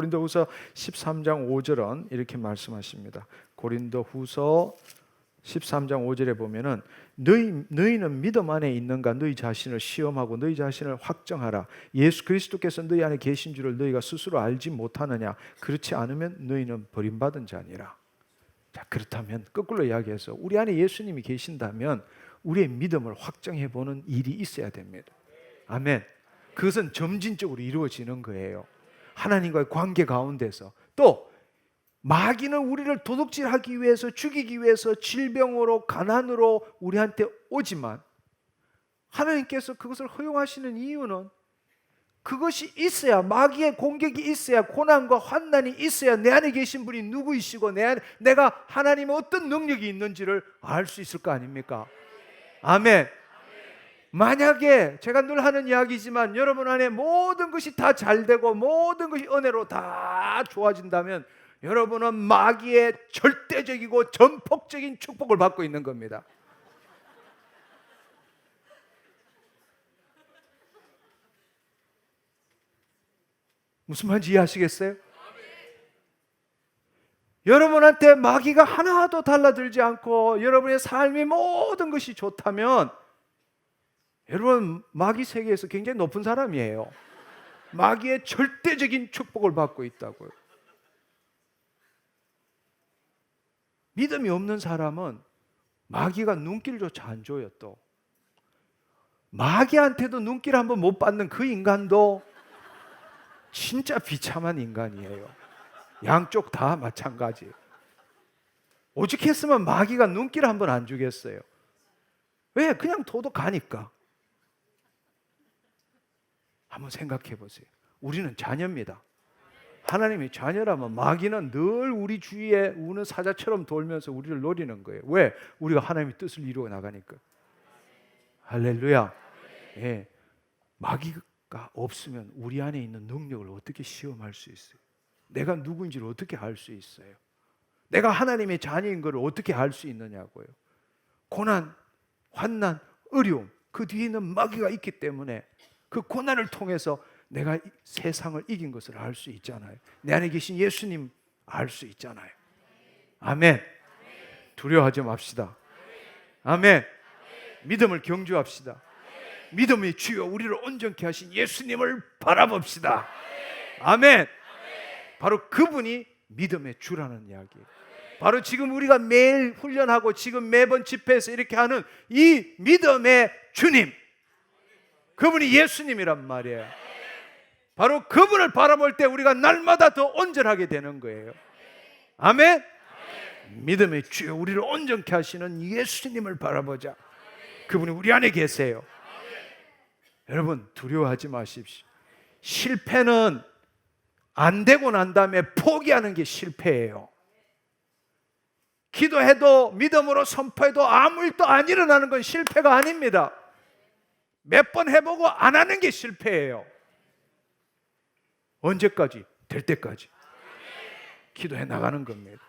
고린도후서 13장 5절은 이렇게 말씀하십니다. 고린도후서 13장 5절에 보면은 너희 너희는 믿음 안에 있는가 너희 자신을 시험하고 너희 자신을 확정하라. 예수 그리스도께서 너희 안에 계신 줄을 너희가 스스로 알지 못하느냐? 그렇지 않으면 너희는 버림받은 자니라. 자, 그렇다면 거꾸로 이야기해서 우리 안에 예수님이 계신다면 우리의 믿음을 확정해 보는 일이 있어야 됩니다. 아멘. 그것은 점진적으로 이루어지는 거예요. 하나님과의 관계 가운데서 또 마귀는 우리를 도둑질하기 위해서 죽이기 위해서 질병으로 가난으로 우리한테 오지만 하나님께서 그것을 허용하시는 이유는 그것이 있어야 마귀의 공격이 있어야 고난과 환난이 있어야 내 안에 계신 분이 누구이시고 내 안에 내가 하나님의 어떤 능력이 있는지를 알 수 있을 거 아닙니까? 아멘. 만약에 제가 늘 하는 이야기지만 여러분 안에 모든 것이 다 잘 되고 모든 것이 은혜로 다 좋아진다면 여러분은 마귀의 절대적이고 전폭적인 축복을 받고 있는 겁니다. 무슨 말인지 이해하시겠어요? 여러분한테 마귀가 하나도 달라들지 않고 여러분의 삶의 모든 것이 좋다면 여러분 마귀 세계에서 굉장히 높은 사람이에요. 마귀의 절대적인 축복을 받고 있다고요. 믿음이 없는 사람은 마귀가 눈길조차 안 줘요 또. 마귀한테도 눈길 한번 못 받는 그 인간도 진짜 비참한 인간이에요. 양쪽 다 마찬가지. 오죽했으면 마귀가 눈길 한번 안 주겠어요. 왜? 그냥 도둑가니까. 한번 생각해 보세요. 우리는 자녀입니다. 하나님의 자녀라면 마귀는 늘 우리 주위에 우는 사자처럼 돌면서 우리를 노리는 거예요. 왜? 우리가 하나님의 뜻을 이루어 나가니까. 할렐루야. 예. 마귀가 없으면 우리 안에 있는 능력을 어떻게 시험할 수 있어요? 내가 누구인지를 어떻게 알 수 있어요? 내가 하나님의 자녀인 것을 어떻게 알 수 있느냐고요. 고난, 환난, 어려움 그 뒤에는 마귀가 있기 때문에 그 고난을 통해서 내가 이 세상을 이긴 것을 알 수 있잖아요. 내 안에 계신 예수님 알 수 있잖아요. 아멘. 두려워하지 맙시다. 아멘. 믿음을 경주합시다. 믿음의 주여 우리를 온전케 하신 예수님을 바라봅시다. 아멘. 바로 그분이 믿음의 주라는 이야기예요. 바로 지금 우리가 매일 훈련하고 지금 매번 집회에서 이렇게 하는 이 믿음의 주님. 그분이 예수님이란 말이에요. 바로 그분을 바라볼 때 우리가 날마다 더 온전하게 되는 거예요. 아멘. 믿음의 주여 우리를 온전케 하시는 예수님을 바라보자. 그분이 우리 안에 계세요. 여러분 두려워하지 마십시오. 실패는 안 되고 난 다음에 포기하는 게 실패예요. 기도해도 믿음으로 선포해도 아무 일도 안 일어나는 건 실패가 아닙니다. 몇 번 해보고 안 하는 게 실패예요. 언제까지? 될 때까지. 기도해 나가는 겁니다.